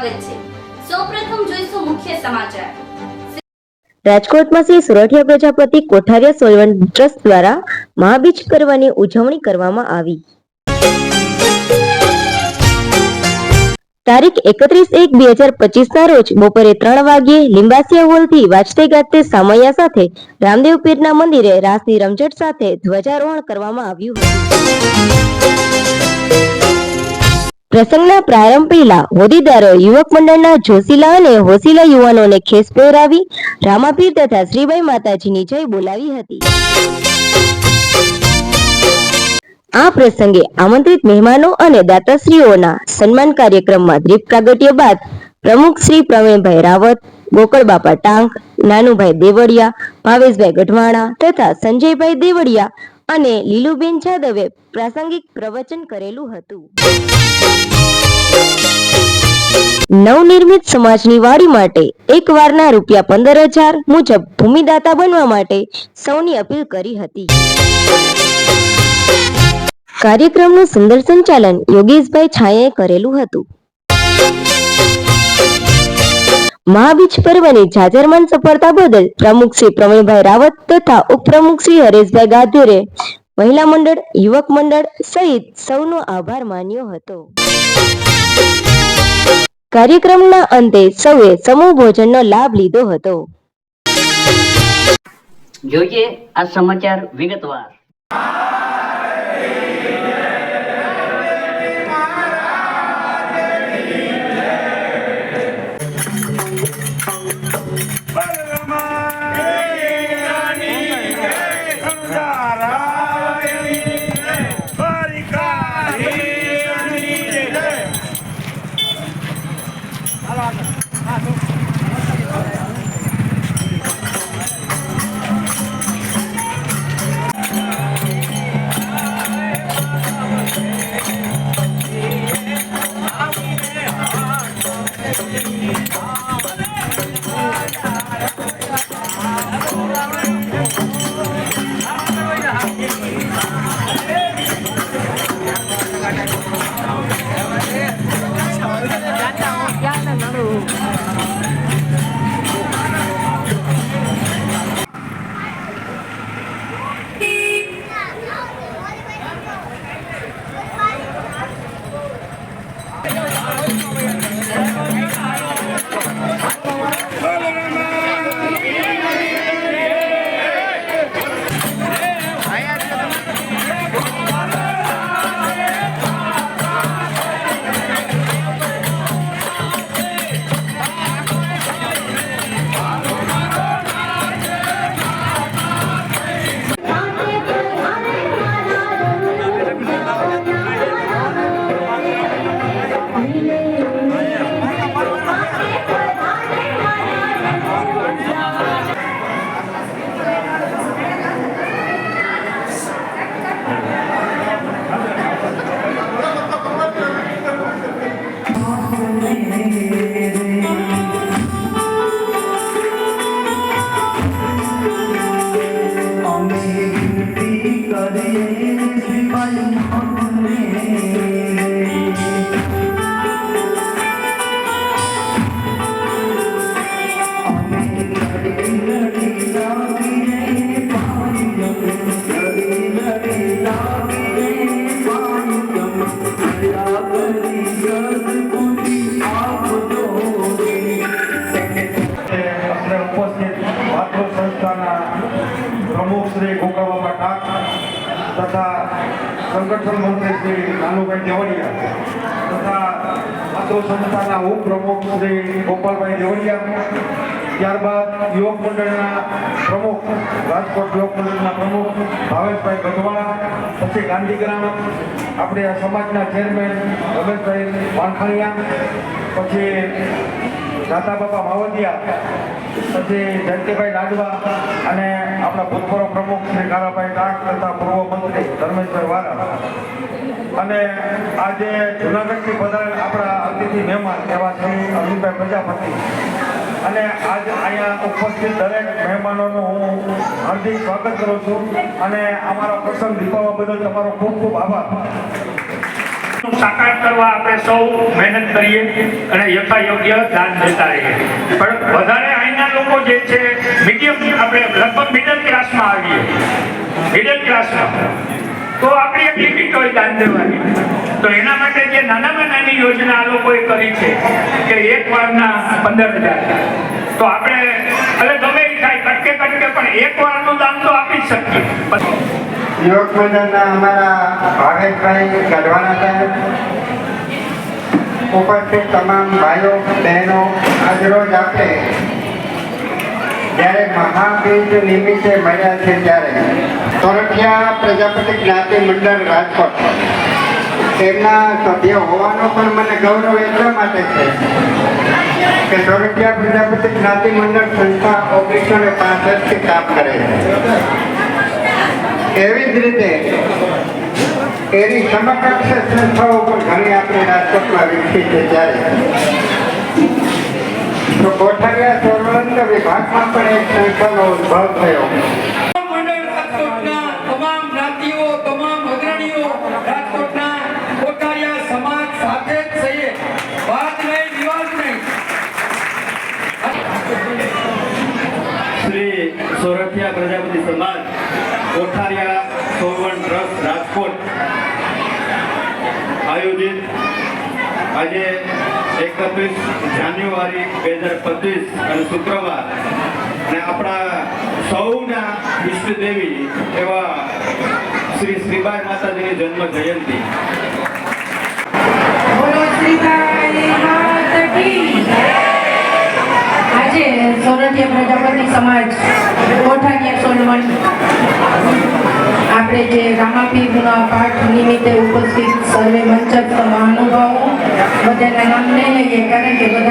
સ્વાગત છે. સૌપ્રથમ જોઈશું મુખ્ય સમાચાર. રાજકોટમાં શ્રી સુરઠિયા પ્રજાપતિ કોઠારિયા સોલવન ટ્રસ્ટ દ્વારા મહાબીજ પર્વની ઉજવણી કરવામાં આવી. તારીખ એકત્રીસ એક બે હજાર પચીસ ના રોજ બપોરે ત્રણ વાગ્યે લિંબાસિયા હોલથી વાજતે ગાજતે સામૈયા સાથે રામદેવ પીરના મંદિરે રાસની રમઝટ સાથે ધ્વજારોહણ કરવામાં આવ્યું હતું. પ્રસંગના પ્રારંભ પહેલા હોદીદારો, યુવક મંડળના જોશીલા અને હોશીલા યુવાનોને ખેસ પહેરાવી રામાપીર તથા શ્રીભાઈ માતાજીની જય બોલાવી હતી. આ પ્રસંગે આમંત્રિત મહેમાનો અને દાતાશ્રીઓના સન્માન કાર્યક્રમમાં દીપ પ્રાગટ્ય બાદ પ્રમુખ શ્રી પ્રવીણભાઈ રાવત ગોકળ બાપા ટાંક, નાનુભાઈ દેવડિયા ભાવેશભાઈ ગઢવાણા તથા સંજયભાઈ દેવડિયા અને લીલુબેન જાદવે પ્રાસંગિક પ્રવચન કરેલું હતું. નવનિર્મિત સમાજની વાડી માટે એક વારના રૂપિયા પંદર હજાર મુજબ ભૂમિદાતા બનવા માટે સૌની અપીલ કરી હતી. કાર્યક્રમનું સુંદર સંચાલન યોગેશભાઈ છાયાએ કરેલું હતું. મહાબીજ પર્વની જાજરમાન સફળતા બદલ પ્રમુખ શ્રી પ્રવીણભાઈ રાવત તથા ઉપપ્રમુખ શ્રી હરેશભાઈ ગાધુરે મહિલા મંડળ, યુવક મંડળ સહિત સૌનો આભાર માન્યો હતો. કાર્યક્રમના અંતે સૌએ સમૂહ ભોજનનો લાભ લીધો હતો. જોઈએ આ સમાચાર વિગતવાર. તથા સંગઠન મંત્રી શ્રી નાનુભાઈ દેવળિયા તથા માતૃ સંસ્થાના ઉપપ્રમુખ શ્રી ગોપાલભાઈ દેવળિયા ત્યારબાદ યુવક મંડળના પ્રમુખ, રાજકોટ યુવક મંડળના પ્રમુખ ભાવેશભાઈ ગઢવાળા, પછી ગાંધીગ્રામ, આપણે સમાજના ચેરમેન રમેશભાઈ વાનખાણીયા પછી દાદા બાપા માવદિયા પછી જયંતિભાઈ લાડવા અને આપણા ભૂતપૂર્વ પ્રમુખ શ્રી કારાભાઈ ડાક તથા પૂર્વ મંત્રી ધર્મેશભાઈ વારા. અને આજે જુનાગઢથી પધારેલ આપણા અતિથિ મહેમાન એવા શ્રી અરવિંદભાઈ પ્રજાપતિ. અને આજ અહીંયા ઉપસ્થિત દરેક મહેમાનોનું હું હાર્દિક સ્વાગત કરું છું. અને અમારો પ્રસંગ દીપાવવા બદલ તમારો ખૂબ ખૂબ આભાર. સાકાર કરવા આપણે સૌ મહેનત કરીએ અને યથાયોગ્ય દાન દેતા રહીએ. પણ વધારે અહીંના લોકો જે છે મીડિયમ આપણે લગભગ મિડલ ક્લાસમાં આવીએ. મિડલ ક્લાસમાં તો આપણી એક લિમિટ હોય દાન દેવાની. તો એના માટે જે નાનામાં નાની યોજના આ લોકોએ કરી છે, કે એક વારના પંદર હજાર. તો આપણે, એટલે ગમે થાય કટકે કટકે પણ એક વારનું દાન તો આપી જ શકીએ. યુવક મંડળના અમારા ભાવેશભાઈ ગઢવાના સાહેબ, ઉપસ્થિત તમામ ભાઈઓ, બહેનો, આજરોજ આપણે જ્યારે મહાબીજ નિમિત્તે મળ્યા છે ત્યારે તોરઠિયા પ્રજાપતિ જ્ઞાતિ મંડળ રાજકોટ, તેમના સભ્ય હોવાનો પણ મને ગૌરવ એટલા માટે છે કે તોરઠિયા પ્રજાપતિ જ્ઞાતિ મંડળ સંસ્થા ઓગણીસો ને પાસઠથી કામ કરે છે. એવી જ રીતે એની સમકક્ષ સંસ્થાઓ પણ ઘણી આપણે રાજકોટમાં વિકસી છે ત્યારે તો કોઠારિયા સર્વલંક વિભાગમાં પણ એક સંસ્થાનો ઉદ્ભવ થયો. શ્રી સોરઠિયા પ્રજાપતિ સમાજ કોઠારિયા સોવન ટ્રસ્ટ રાજકોટ આયોજિત આજે એકત્રીસ જાન્યુઆરી બે હજાર પચીસ અને શુક્રવાર. અને આપણા સૌના ઈષ્ટદેવી એવા શ્રી શ્રીબાઈ માતાજીની જન્મ જયંતિ. શ્રીબાઈ સોરઠિયા પ્રજાપતિ સમાજ કોઠારિયા સોલવન આપણે જે રામાપીરના પાઠ નિમિત્તે ઉપસ્થિત સર્વે મંચસ્થ મહાનુભાવો, બધાના નામ નહીં લઈએ. કારણ કે બધાને